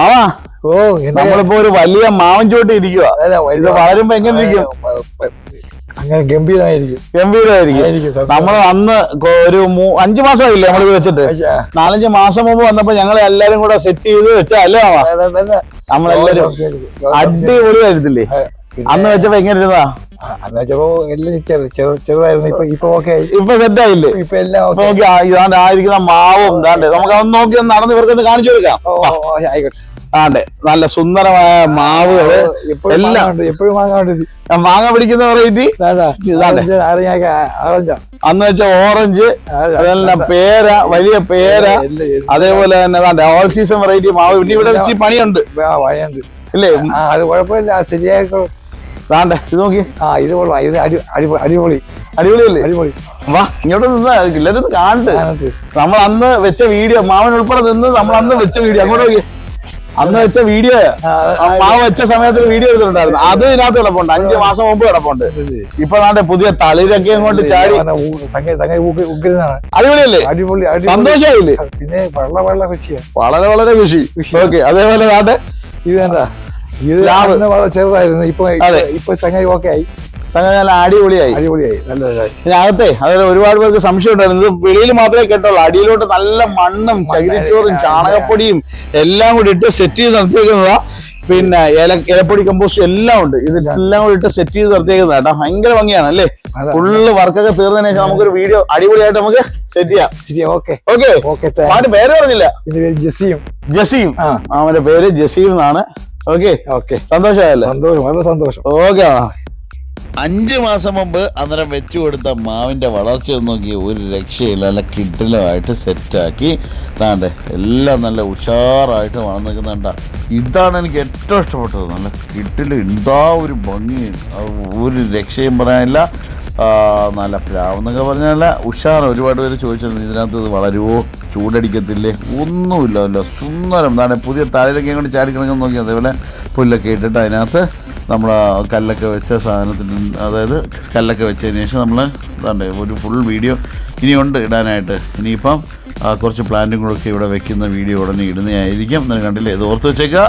മാമാ ഓ നമ്മളിപ്പോ ഒരു വലിയ മാവൻ ചോട്ടി ഇരിക്കുക വളരുമ്പോ എങ്ങനെ ഇരിക്കും? സംഗതി ഗംഭീരമായിരിക്കും. ഗംഭീരമായിരിക്കും. നമ്മൾ അന്ന് ഒരു അഞ്ചു മാസമായില്ലേ നമ്മൾ വെച്ചിട്ട്? നാലഞ്ച് മാസം മുമ്പ് വന്നപ്പോ ഞങ്ങൾ എല്ലാരും കൂടെ സെറ്റ് ചെയ്ത് വെച്ചാ അല്ലേ മാമാ അതെ, അതെ. നമ്മളെല്ലാരും. അടിപൊളിയായിരുന്നില്ലേ അന്ന് വെച്ചപ്പോ എങ്ങനെ ഇരുന്നാ അന്ന് വെച്ചപ്പോ എല്ലാം ചെറു ചെറു ചെറുതായിരുന്നു. ഇപ്പൊ ഇപ്പൊ ഓക്കെ ഇപ്പൊ സെറ്റ് ആയില്ലേ? ഇപ്പൊ എല്ലാം ഓക്കെ ഇതാണ്ട് ആയിരിക്കുന്ന മാവും ഇതാണ്ട്. നമുക്ക് അതൊന്ന് നോക്കി നടന്ന് ഇവർക്കൊന്ന് കാണിച്ചു കൊടുക്കാം. ആയിക്കോട്ടെ. ആണ്ടെ നല്ല സുന്ദരമായ മാവുകൾ എല്ലാം. എപ്പോഴും വാങ്ങാണ്ട് മാങ്ങ പിടിക്കുന്ന വെറൈറ്റി അന്ന് വെച്ച ഓറഞ്ച് അതെല്ലാം പേര വലിയ പേര. അതേപോലെ തന്നെ അതാണ്ട് ഓൾ സീസൺ വെറൈറ്റി മാവ്. പിന്നെ ഇവിടെ വെച്ച് പണിയുണ്ട്. ഇല്ലേ? അത് കുഴപ്പമില്ല. ആ ശരിയാക്കോ ഇത് നോക്കി. ആ ഇത് കൊള്ളാം. ഇത് അടി അടി- അടിപൊളി. അല്ലേ അടിപൊളി. വാ ഇങ്ങോട്ട് നിന്ന്. എല്ലാരും കാണട്ടെ. നമ്മൾ അന്ന് വെച്ച വീഡിയോ മാമൻ ഉൾപ്പെടെ നിന്ന് നമ്മൾ അന്ന് വെച്ച വീഡിയോ അങ്ങോട്ട് നോക്കി. അന്ന് വെച്ച വീഡിയോ മാവ് വെച്ച സമയത്ത് വീഡിയോ എടുത്തിട്ടുണ്ടായിരുന്നു. അത് ഇതിനകത്ത് കിടപ്പുണ്ട്. അഞ്ചു മാസം മുമ്പ് കിടപ്പുണ്ട്. ഇപ്പൊ നാട്ടെ പുതിയ തളിരൊക്കെ കൊണ്ട് ചാടി. അടിപൊളിയല്ലേ? അടിപൊളി അടിപൊളി. സന്തോഷമായില്ലേ? പിന്നെ വളരെ വളരെ കൃഷിയാ. വളരെ വളരെ ഖുഷി ഖുഷി. ഓക്കെ അതേപോലെ നാട്ടെ. ഇത് എന്താ ഇത് ചെറുതായിരുന്നു. ഇപ്പൊ. ഇപ്പൊ സംഗതി ഓക്കെ ആയി. സംഗതി നല്ല അടിപൊളിയായി. അടിപൊളിയായി നല്ലതായി ഇതിനകത്തെ അതായത് ഒരുപാട് പേർക്ക് സംശയം ഉണ്ടായിരുന്നു. ഇത് വെളിയിൽ മാത്രമേ കേട്ടുള്ളൂ അടിയിലോട്ട് നല്ല മണ്ണും ചകിരിച്ചോറും ചാണകപ്പൊടിയും എല്ലാം കൂടി ഇട്ട് സെറ്റ് ചെയ്ത് നിർത്തിയേക്കുന്നതാ. പിന്നെ ഇല ഇലപ്പൊടി കമ്പോസ്റ്റ് എല്ലാം ഉണ്ട്. ഇതെല്ലാം കൂടി ഇട്ട് സെറ്റ് ചെയ്ത് നടത്തിയേക്കുന്നത് കേട്ടോ. ഭയങ്കര ഭംഗിയാണ് അല്ലേ. ഫുള്ള് വർക്കൊക്കെ തീർന്നതിന് ശേഷം നമുക്കൊരു വീഡിയോ അടിപൊളിയായിട്ട് നമുക്ക് സെറ്റ് ചെയ്യാം. ഓക്കെ ഓക്കെ പേര് പറഞ്ഞില്ല. ജസീം. ജസീം. അവന്റെ പേര് ജസീം എന്നാണ്. ഓക്കെ ഓക്കെ സന്തോഷമായല്ലേ? സന്തോഷം വളരെ സന്തോഷം. ഓക്കെ അഞ്ച് മാസം മുമ്പ് അന്നേരം വെച്ചു കൊടുത്ത മാവിന്റെ വളർച്ച നോക്കി ഒരു രക്ഷയില്ല. നല്ല കിഡിലുമായിട്ട് സെറ്റാക്കി താണ്ട് എല്ലാം നല്ല ഉഷാറായിട്ട് വളർന്നിരിക്കുന്നുണ്ട ഇതാണ് എനിക്ക് ഏറ്റവും ഇഷ്ടപ്പെട്ടത്. നല്ല കിഡിൽ എന്താ ഒരു ഭംഗി. ഒരു രക്ഷയും പറയാനില്ല. നല്ല പ്ലാവെന്നൊക്കെ പറഞ്ഞാൽ ഉഷാർ ഒരുപാട് പേര് ചോദിച്ചിരുന്നു ഇതിനകത്ത് ഇത് വളരുമോ ചൂടടിക്കത്തില്ലേ? ഒന്നുമില്ല സുന്ദരം. എന്താണ് പുതിയ തലയിലൊക്കെ കൊണ്ട് ചാടി കിടക്കുന്ന നോക്കി അതേപോലെ പുല്ലൊക്കെ ഇട്ടിട്ട് അതിനകത്ത് നമ്മൾ കല്ലൊക്കെ വെച്ച സാധനത്തിന് അതായത് കല്ലൊക്കെ വെച്ചതിന് ശേഷം നമ്മൾ ഇതാണ്ട് ഒരു ഫുൾ വീഡിയോ ഇനിയുണ്ട് ഇടാനായിട്ട്. ഇനിയിപ്പം കുറച്ച് പ്ലാന്റും ഇവിടെ വെക്കുന്ന വീഡിയോ ഉടനെ ഇടുന്നതായിരിക്കും. നിങ്ങൾ കണ്ടില്ലേ ഇത് ഓർത്ത് വെച്ചേക്കുക.